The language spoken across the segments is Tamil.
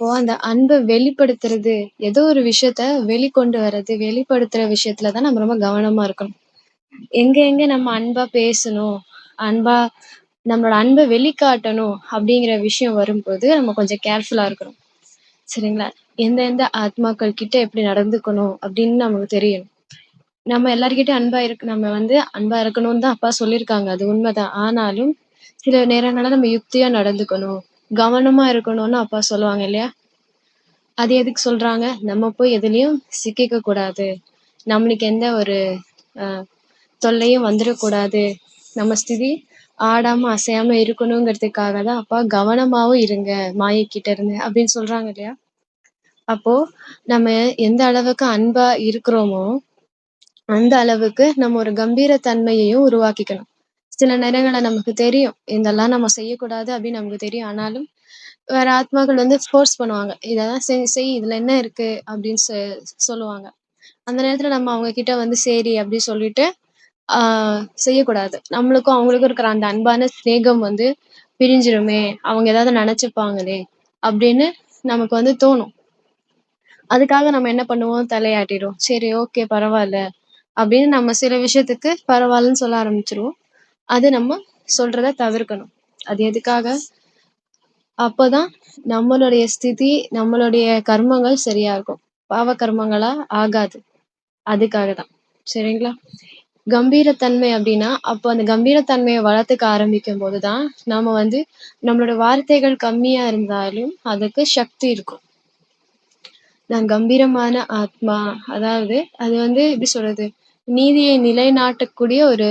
இப்போ அந்த அன்ப வெளிப்படுத்துறது, ஏதோ ஒரு விஷயத்த வெளிக்கொண்டு வர்றது, வெளிப்படுத்துற விஷயத்துல தான் நம்ம ரொம்ப கவனமா இருக்கணும். எங்க எங்க நம்ம அன்பா பேசணும், அன்பா நம்மளோட அன்ப வெளிக்காட்டணும் அப்படிங்கிற விஷயம் வரும்போது, நம்ம கொஞ்சம் கேர்ஃபுல்லா இருக்கணும். சரிங்களா? எந்த எந்த ஆத்மாக்கள் கிட்ட எப்படி நடந்துக்கணும் அப்படின்னு நமக்கு தெரியணும். நம்ம எல்லார்கிட்டயும் அன்பா இருக்கு நம்ம வந்து அன்பா இருக்கணும்னு தான் அப்பா சொல்லியிருக்காங்க. அது உண்மைதான். ஆனாலும் சில நேரங்கள்ல நம்ம யுக்தியா நடந்துக்கணும். கவனமா இருக்கணும்னு அப்பா சொல்லுவாங்க இல்லையா? அது எதுக்கு சொல்றாங்க? நம்ம போய் எதுலயும் சிக்கிக்க கூடாது. நம்மளுக்கு எந்த ஒரு தொல்லையும் வந்துடக்கூடாது. நம்ம ஸ்திதி ஆடாம அசையாம இருக்கணுங்கிறதுக்காக தான் அப்பா கவனமாவும் இருங்க மாயைக்கிட்ட இருந்து அப்படின்னு சொல்றாங்க இல்லையா? அப்போ நம்ம எந்த அளவுக்கு அன்பா இருக்கிறோமோ அந்த அளவுக்கு நம்ம ஒரு கம்பீர தன்மையையும் உருவாக்கிக்கணும். சில நேரங்களை நமக்கு தெரியும் இதெல்லாம் நம்ம செய்யக்கூடாது அப்படின்னு நமக்கு தெரியும். ஆனாலும் வேற ஆத்மாக்கள் வந்து ஃபோர்ஸ் பண்ணுவாங்க. இதெல்லாம் செய் செய் இதுல என்ன இருக்கு அப்படின்னு சொ சொல்லுவாங்க. அந்த நேரத்துல நம்ம அவங்க கிட்ட வந்து சரி அப்படி சொல்லிட்டு ஆஹ் செய்யக்கூடாது. நம்மளுக்கும் அவங்களுக்கும் இருக்கிற அந்த அன்பான சிநேகம் வந்து பிரிஞ்சிருமே, அவங்க ஏதாவது நினைச்சுப்பாங்களே அப்படின்னு நமக்கு வந்து தோணும். அதுக்காக நம்ம என்ன பண்ணுவோம் தலையாட்டிடுவோம். சரி ஓகே பரவாயில்ல அப்படின்னு நம்ம சில விஷயத்துக்கு பரவாயில்லன்னு சொல்ல ஆரம்பிச்சிருவோம். அதை நம்ம சொல்றத தவிர்க்கணும். அது எதுக்காக? அப்போதான் நம்மளுடைய ஸ்திதி, நம்மளுடைய கர்மங்கள் சரியா இருக்கும். பாவ கர்மங்களா ஆகாது. அதுக்காக தான். சரிங்களா? கம்பீரத்தன்மை அப்படின்னா, அப்போ அந்த கம்பீரத்தன்மையை வளர்த்துக்க ஆரம்பிக்கும் போதுதான் நம்ம வந்து நம்மளோட வார்த்தைகள் கம்மியா இருந்தாலும் அதுக்கு சக்தி இருக்கும். நான் கம்பீரமான ஆத்மா அதாவது அது வந்து எப்படி சொல்றது நீதியை நிலைநாட்டக்கூடிய ஒரு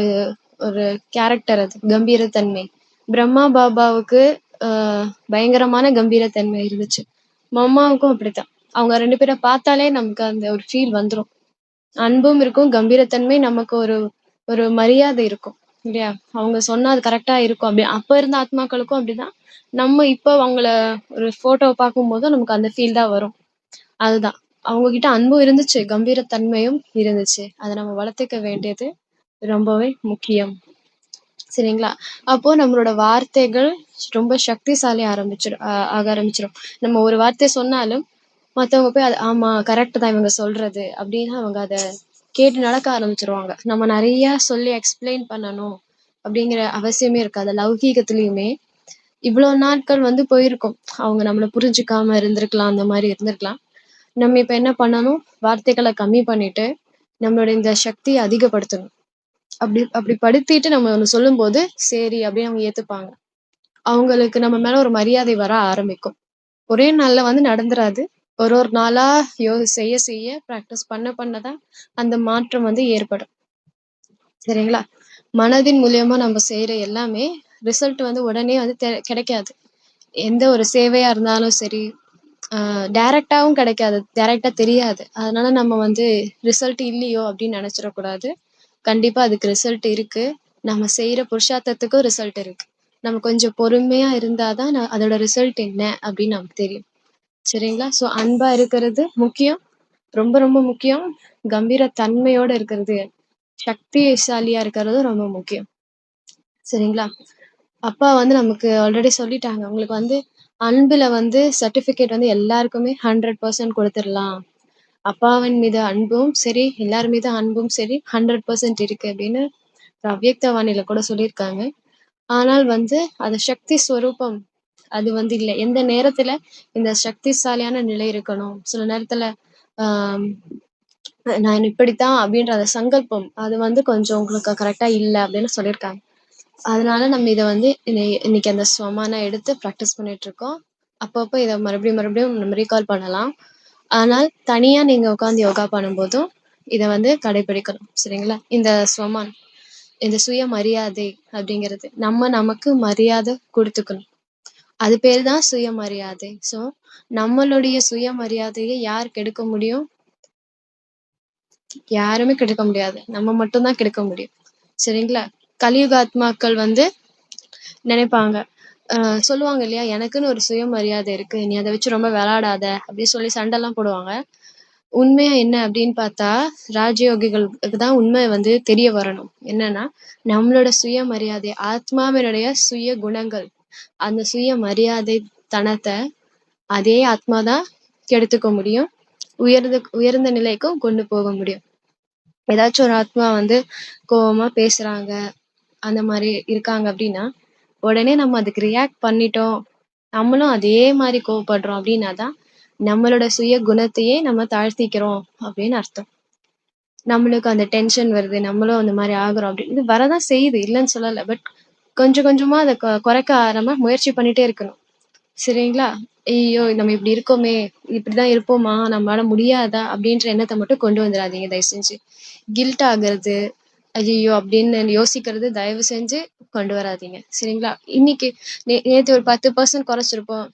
ஒரு கேரக்டர் அது கம்பீரத்தன்மை. பிரம்மா பாபாவுக்கு ஆஹ் பயங்கரமான கம்பீரத்தன்மை இருந்துச்சு. மம்மாவுக்கும் அப்படித்தான். அவங்க ரெண்டு பேரை பார்த்தாலே நமக்கு அந்த ஒரு ஃபீல் வந்துடும் அன்பும் இருக்கும் கம்பீரத்தன்மை நமக்கு ஒரு ஒரு மரியாதை இருக்கும். இல்லையா? அவங்க சொன்னா அது கரெக்டா இருக்கும். அப்படி அப்ப இருந்த ஆத்மாக்களுக்கும் அப்படிதான். நம்ம இப்போ அவங்கள ஒரு போட்டோவை பார்க்கும் போதும் நமக்கு அந்த ஃபீல் தான் வரும். அதுதான். அவங்க கிட்ட அன்பும் இருந்துச்சு கம்பீரத்தன்மையும் இருந்துச்சு. அதை நம்ம வளர்த்துக்க வேண்டியது ரொம்பவே முக்கியம். சரிங்களா? அப்போ நம்மளோட வார்த்தைகள் ரொம்ப சக்திசாலி ஆரம்பிச்சிடும் ஆக ஆரம்பிச்சிடும் நம்ம ஒரு வார்த்தை சொன்னாலும் மத்தவங்க போய் அது ஆமா கரெக்ட் தான் இவங்க சொல்றது அப்படின்னு அவங்க அதை கேட்டு நடக்க ஆரம்பிச்சிருவாங்க. நம்ம நிறைய சொல்லி எக்ஸ்பிளைன் பண்ணணும் அப்படிங்கிற அவசியமே இருக்காது. லௌகீகத்திலயுமே இவ்வளவு நாட்கள் வந்து போயிருக்கும். அவங்க நம்மளை புரிஞ்சுக்காம இருந்திருக்கலாம் அந்த மாதிரி இருந்திருக்கலாம். நம்ம இப்ப என்ன பண்ணணும்? வார்த்தைகளை கம்மி பண்ணிட்டு நம்மளோட இந்த சக்தியை அதிகப்படுத்தணும். அப்படி அப்படி படுத்திட்டு நம்ம ஒன்று சொல்லும்போது சரி அப்படின்னு அவங்க ஏத்துப்பாங்க. அவங்களுக்கு நம்ம மேல ஒரு மரியாதை வர ஆரம்பிக்கும். ஒரே நாள்ல வந்து நடந்துராது. ஒரு ஒரு நாளா யோ செய்ய செய்ய ப்ராக்டிஸ் பண்ண பண்ணதான் அந்த மாற்றம் வந்து ஏற்படும். சரிங்களா? மனதின் மூலியமா நம்ம செய்யற எல்லாமே ரிசல்ட் வந்து உடனே வந்து தெ- கிடைக்காது. எந்த ஒரு சேவையா இருந்தாலும் சரி டைரக்டாவும் கிடைக்காது. டைரக்டா தெரியாது. அதனால நம்ம வந்து ரிசல்ட் இல்லையோ அப்படின்னு நினைச்சிடக்கூடாது. கண்டிப்பா அதுக்கு ரிசல்ட் இருக்கு. நம்ம செய்யற புருஷார்த்தத்துக்கும் ரிசல்ட் இருக்கு. நம்ம கொஞ்சம் பொறுமையா இருந்தாதான் நா- அதோட ரிசல்ட் என்ன அப்படின்னு நமக்கு தெரியும். சரிங்களா? சோ அன்பா இருக்கிறது முக்கியம். ரொம்ப ரொம்ப முக்கியம். கம்பீர தன்மையோட இருக்கிறது சக்திசாலியா இருக்கிறது ரொம்ப முக்கியம். சரிங்களா? அப்பா வந்து நமக்கு ஆல்ரெடி சொல்லிட்டாங்க. உங்களுக்கு வந்து அன்புல வந்து சர்டிபிகேட் வந்து எல்லாருக்குமே ஹண்ட்ரட் பர்சன்ட் கொடுத்துடலாம். அப்பாவின் மீது அன்பும் சரி எல்லார் மீது அன்பும் சரி ஹண்ட்ரட் பர்சன்ட் இருக்கு அப்படின்னு அவ்யக்த வாணியில கூட சொல்லியிருக்காங்க. ஆனால் வந்து அது சக்தி ஸ்வரூபம். அது வந்து இல்லை. எந்த நேரத்துல இந்த சக்திசாலியான நிலை இருக்கணும்? சில நேரத்துல ஆஹ் நான் இப்படித்தான் அப்படின்ற அந்த சங்கல்பம் அது வந்து கொஞ்சம் உங்களுக்கு கரெக்டா இல்லை அப்படின்னு சொல்லியிருக்காங்க. அதனால நம்ம இதை வந்து இன்னைக்கு அந்த ஸ்வமான எடுத்து ப்ராக்டிஸ் பண்ணிட்டு இருக்கோம். அப்பப்போ இதை மறுபடியும் மறுபடியும் நம்ம ரீகால் பண்ணலாம். ஆனால் தனியா நீங்க உட்காந்து யோகா பண்ணும்போதும் இதை வந்து கடைபிடிக்கணும் சரிங்களா? இந்த ஸ்வமான் இந்த சுய மரியாதை அப்படிங்கிறது நம்ம நமக்கு மரியாதை கொடுத்துக்கணும். அது பேர் தான் சுயமரியாதை சோ நம்மளுடைய சுயமரியாதையை யார் கெடுக்க முடியும்? யாருமே கெடுக்க முடியாது. நம்ம மட்டும்தான் கெடுக்க முடியும் சரிங்களா? கலியுக ஆத்மாக்கள் வந்து நினைப்பாங்க சொல்லுவாங்க இல்லையா? எனக்குன்னு ஒரு சுயமரியாதை இருக்கு. நீ அதை வச்சு ரொம்ப விளையாடாத அப்படின்னு சொல்லி சண்டைலாம் போடுவாங்க. உண்மையா என்ன அப்படின்னு பார்த்தா ராஜயோகிகளுக்கு தான் உண்மை வந்து தெரிய வரணும். என்னன்னா நம்மளோட சுயமரியாதை ஆத்மாவினுடைய சுய குணங்கள் அந்த சுய மரியாதை தனத்தை அதே ஆத்மா தான் கெடுத்துக்க முடியும். உயர்ந்த உயர்ந்த நிலைக்கும் கொண்டு போக முடியும். ஏதாச்சும் ஒரு ஆத்மா வந்து கோபமா பேசுறாங்க அந்த மாதிரி இருக்காங்க அப்படின்னா உடனே நம்ம அதுக்கு ரியாக்ட் பண்ணிட்டோம். நம்மளும் அதே மாதிரி கோவப்படுறோம் அப்படின்னா தான் நம்மளோட சுய குணத்தையே நம்ம தாழ்த்திக்கிறோம் அப்படின்னு அர்த்தம். நம்மளுக்கு அந்த டென்ஷன் வருது நம்மளும் அந்த மாதிரி ஆகுறோம் அப்படின்னு. வரதான் செய்யுது இல்லைன்னு சொல்லல. பட் கொஞ்சம் கொஞ்சமா அதை குறைக்க நம்ம முயற்சி பண்ணிட்டே இருக்கணும். சரிங்களா? ஐயோ நம்ம இப்படி இருக்கோமே இப்படிதான் இருப்போமா நம்மளால முடியாதா அப்படின்ற எண்ணத்தை மட்டும் கொண்டு வந்துடாதீங்க தயவு செஞ்சு. கில்ட் ஆகுறது ஐயோ அப்படின்னு யோசிக்கிறது தயவு செஞ்சு கொண்டு வராதீங்க. சரிங்களா? இன்னைக்கு நே- நேற்று ஒரு பத்து பர்சன்ட் குறைச்சிருப்போம்.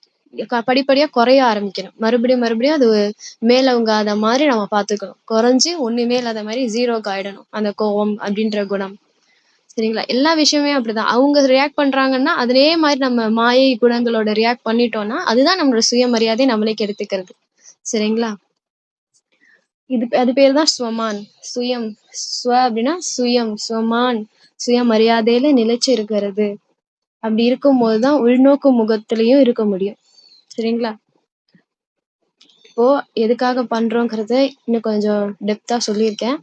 படிப்படியாக படிப்படியா குறைய ஆரம்பிக்கணும். மறுபடியும் மறுபடியும் அது மேலவங்காத மாதிரி நம்ம பாத்துக்கணும் குறைஞ்சு ஒண்ணுமே இல்லாத மாதிரி ஜீரோக்கு ஆயிடணும். அந்த கோவம் அப்படின்ற குணம். சரிங்களா? எல்லா விஷயமே அப்படிதான். அவங்க ரியாக்ட் பண்றாங்கன்னா அதே மாதிரி நம்ம மாயை குணங்களோட ரியாக்ட் பண்ணிட்டோம்னா அதுதான் நம்மளோட சுயமரியாதை நம்மளே கெடுத்துக்கிறது. சரிங்களா? இது அது பேர் தான் ஸ்வமான். சுயம். ஸ்வ அப்படின்னா சுயம். ஸ்வமான். சுயமரியாதையில நிலைச்சு இருக்கிறது. அப்படி இருக்கும்போது தான் உள்நோக்கு முகத்திலையும் இருக்க முடியும். சரிங்களா? இப்போ எதுக்காக பண்றோங்கிறத இன்னும் கொஞ்சம் டெப்தா சொல்லியிருக்கேன்.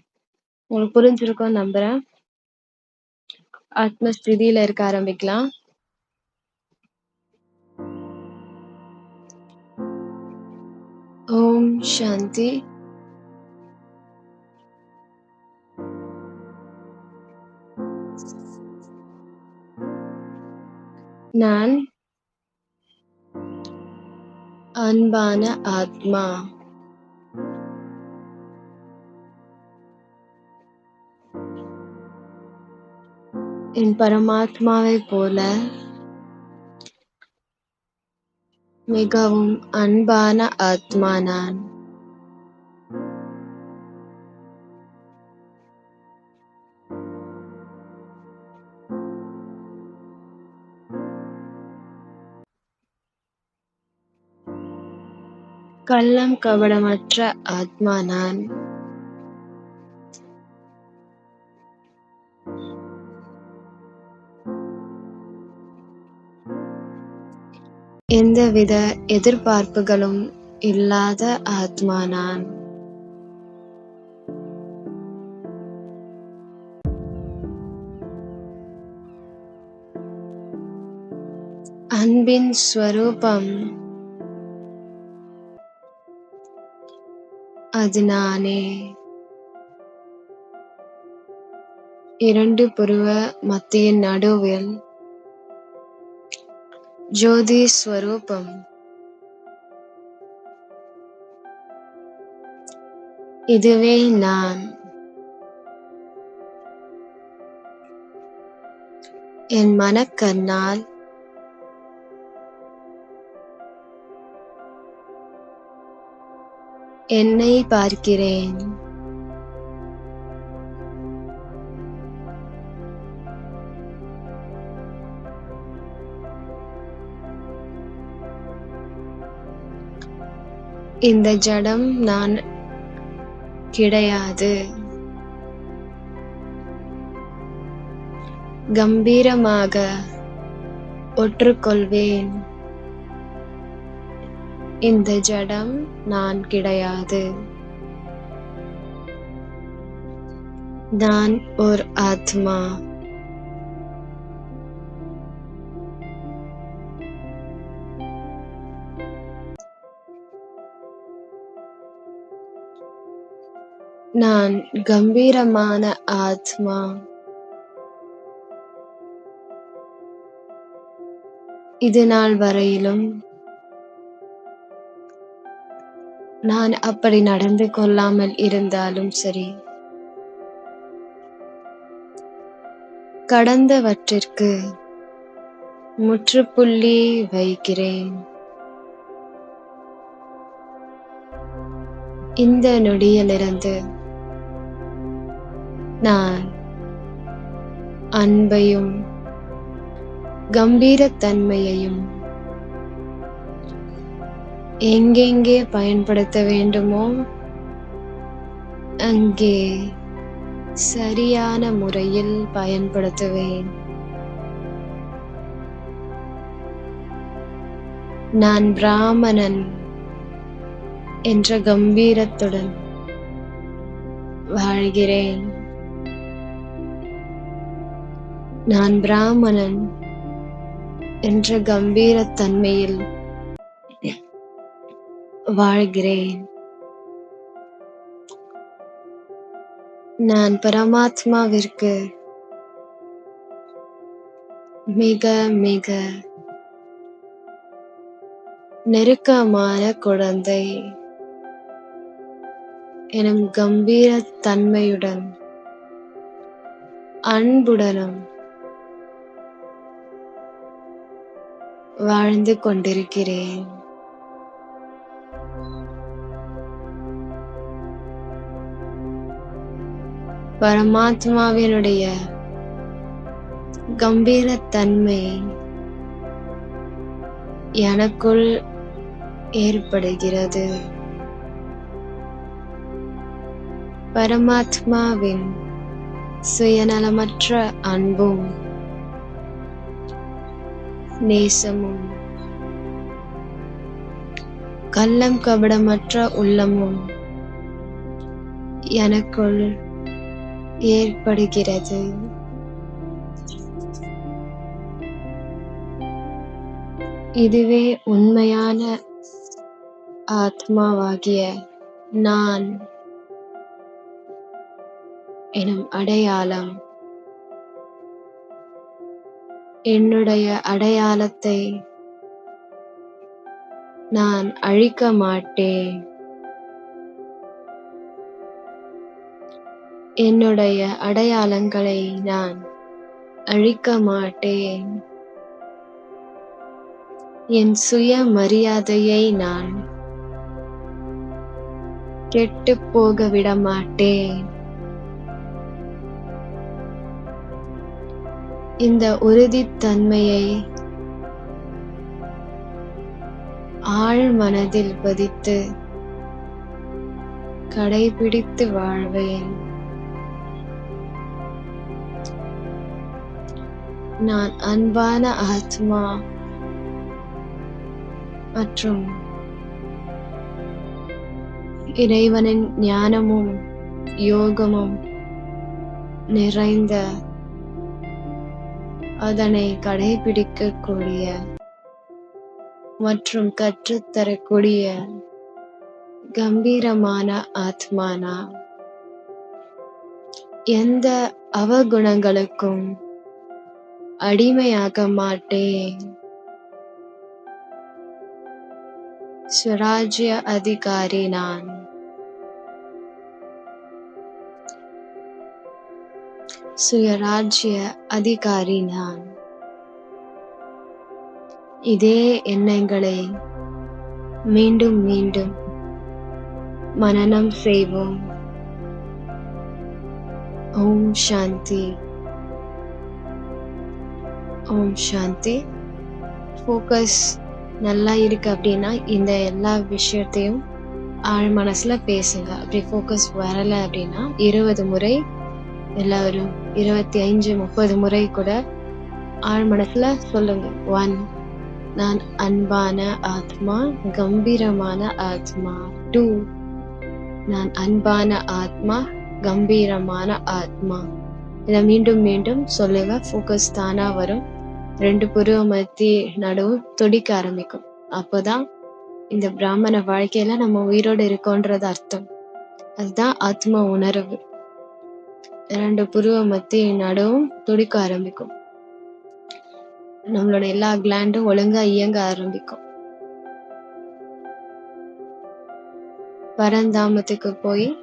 உங்களுக்கு புரிஞ்சிருக்கும்னு நம்புறேன். ஆத்மஸ்திதியில இருக்க ஆரம்பிக்கலாம். ஓம் சாந்தி. நான் அன்பான ஆத்மா. என் பரமாத்மாவை போல மிகவும் அன்பான ஆத்மா நான். கள்ளம் கபடமற்ற ஆத்மா நான். எந்தவித எதிர்பார்ப்புகளும் இல்லாத ஆத்மா நான். அன்பின் ஸ்வரூபம் அது நானே. இரண்டு புருவ மத்தியின் நடுவில் ஜோதி ஸ்வரூபம். இதுவே நான். என் மனக்கண்ணால் என்னை பார்க்கிறேன். இந்த ஜடம் நான் கிடையாது. கம்பீரமாக ஒற்றுக்கொள்வேன். இந்த ஜடம் நான் கிடையாது. நான் ஒரு ஆத்மா. நான் கம்பீரமான ஆத்மா. இது நாள் வரையிலும் நான் அப்படி நடந்து கொள்ளாமல் இருந்தாலும் சரி. கடந்தவற்றிற்கு முற்றுப்புள்ளி வைக்கிறேன். இந்த நொடியிலிருந்து நான் அன்பையும் கம்பீரத்தன்மையையும் எங்கெங்கே பயன்படுத்த வேண்டுமோ அங்கே சரியான முறையில் பயன்படுத்துவேன். நான் பிராமணன் என்ற கம்பீரத்துடன் வாழ்கிறேன். நான் பிராமணன் என்ற கம்பீரத்தன்மையில் வாழ்கிறேன். நான் பரமாத்மாவிற்கு மிக மிக நெருக்கமான குழந்தை எனும் கம்பீர தன்மையுடன் அன்புடனும் வாழ்ந்து கொண்டிருக்கிறேன். பரமாத்மாவினுடைய கம்பீரத்தன்மை எனக்குள் ஏற்படுகிறது. பரமாத்மாவின் சுயநலமற்ற அன்பும் நேசமும் கள்ளம் கபடமற்ற உள்ளமும் எனக்குள் ஏற்படுகிறது. இதுவே உண்மையான ஆத்மாவாகிய நான் எனும் அடையாளம். என்னுடைய அடையாளத்தை நான் அழிக்க மாட்டேன். என்னுடைய அடையாளங்களை நான் அழிக்க மாட்டேன். என் சுய மரியாதையை நான் கெட்டு போக விட மாட்டேன். இந்த உறுதித்தன்மையை ஆழ் மனதில் பதித்து கடைபிடித்து வாழ்வேன். நான் அன்பான ஆத்மா. மற்றும் இறைவனின் ஞானமும் யோகமும் நிறைந்த அதனை கடைபிடிக்கக்கூடிய மற்றும் கற்றுத்தரக்கூடிய கம்பீரமான ஆத்மானா. எந்த அவகுணங்களுக்கும் அடிமையாக மாட்டேன். ஸ்வராஜ்ய அதிகாரி நான். சுயராஜ்ய அதிகாரி நான். இதே எண்ணங்களை மீண்டும் மீண்டும் மனனம் செய்வோம். ஓம் சாந்தி. ஓம் சாந்தி. ஃபோக்கஸ் நல்லா இருக்கு அப்படின்னா இந்த எல்லா விஷயத்தையும் ஆழ் மனசுல பேசுங்க. அப்படி ஃபோக்கஸ் வரல அப்படின்னா இருபது முறை எல்லாரும் இருபத்தி அஞ்சு முப்பது முறை கூட ஆழ் மனசுல சொல்லுங்க. ஒன் நான் அன்பான ஆத்மா கம்பீரமான ஆத்மா. டூ நான் அன்பான ஆத்மா கம்பீரமான ஆத்மா. இதை மீண்டும் மீண்டும் சொல்லுங்க. ஃபோக்கஸ் தானா வரும். ரெண்டு புருவ மத்தி நடுவும் துடிக்க ஆரம்பிக்கும். அப்போதான் இந்த பிராமண வாழ்க்கையில நம்ம உயிரோடு இருக்கோன்றது அர்த்தம். அதுதான் ஆத்ம உணர்வு. ரெண்டு புருவ மத்தி நடுவும் துடிக்க ஆரம்பிக்கும். நம்மளோட எல்லா கிளாண்டும் ஒழுங்கா இயங்க ஆரம்பிக்கும். பரந்தாமத்துக்கு போய்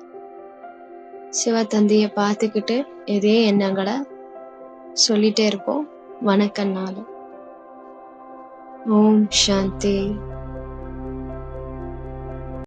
சிவ தந்தைய பார்த்துக்கிட்டு இதே எண்ணங்களை சொல்லிட்டே இருப்போம். வணக்கம் நாள். ஓம் சாந்தி.